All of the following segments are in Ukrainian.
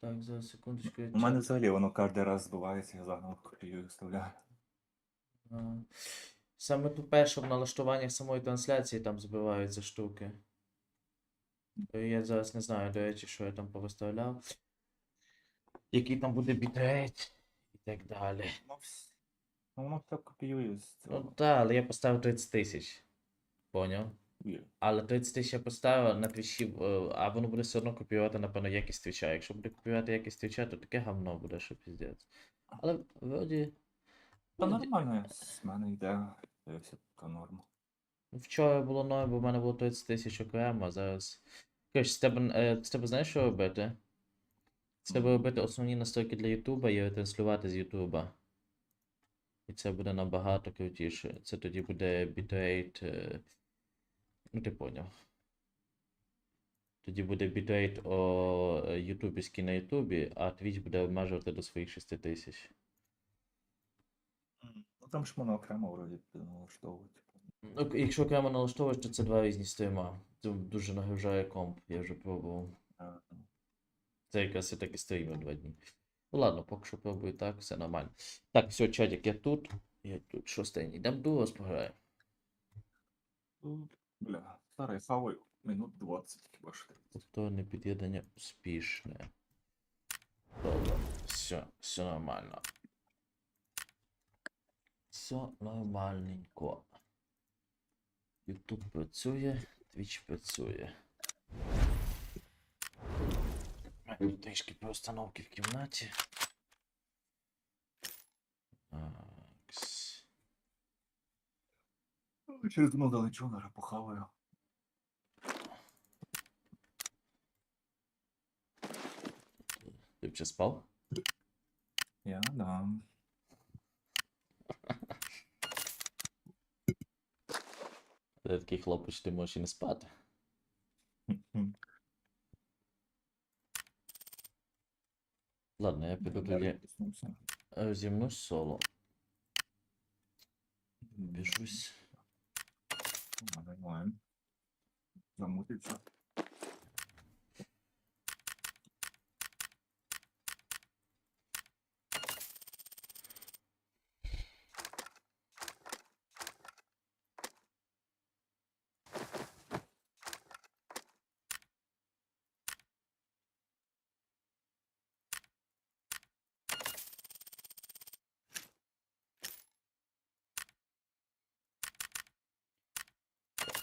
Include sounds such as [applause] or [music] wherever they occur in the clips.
Так, зараз секундочку. У мене взагалі воно кожен раз збивається, я заново копіюю і вставляю. Саме тупе, що в налаштуваннях самої трансляції там збиваються штуки. Я зараз не знаю, до речі, що я там повиставляв. Який там буде бітрейт і так далі. Ну, вс- ну, воно все копіює з Ну так, але я поставив 30 тисяч. Поняв? Але 30 тисяч я поставив на твічі, е, а воно буде все одно копіювати, напевно, якість твіча. Якщо буде копіювати якість твіча, то таке гавно буде, що піздець. Але вроді. Та нормально, з мене йде, дивився, то норма. Вчора було ноль, бо в мене було 30 тисяч окремо, а зараз. Коротше, з тебе, е, з тебе знаєш, що робити? З тебе робити основні настройки для Ютуба і ретранслювати з Ютуба. І це буде набагато крутіше. Це тоді буде бітрейт. Ну, ти поняв. Тоді буде бітрейт о ютубівський на Ютубі, а Twitch буде обмежувати до своїх 6 тисяч. Ну там ж можна окремо вроді налаштовувати. Ну, якщо окремо налаштовуєш, то це два різні стріма. Це дуже нагружає комп, я вже пробував. Це якраз я так і стрімив два дні. Ну ладно, поки що пробую так, все нормально. Так, все, чатик, я тут. Я тут шостий. Йдемо до вас пограємо. Бля, старий хаваю минут 20 хіба що. Повторне під'єднання успішне. Добре, все, все нормально. Все нормальненько. YouTube працює, Twitch працює. Трішки перестановки в кімнаті. Такс. Ну, Через одну далечу, наразі похаваю. Ти б ще спав? Я дам. [laughs] Ти такий хлопець, ти можеш і не спати. Ладно, я піду тоді розімнусь соло. Біжусь. мутится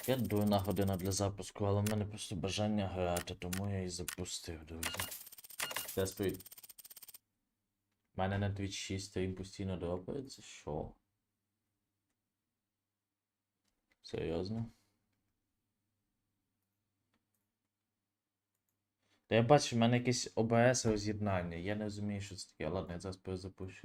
Я дурна година для запуску, але в мене просто бажання грати, тому я і запустив, друзі. Зараз привіт. У мене на Twitch 6 стрім постійно дропається, що? Серйозно? Та я бачу, в мене якесь ОБС роз'єднання. Я не розумію, що це таке. Ладно, я зараз перезапущу.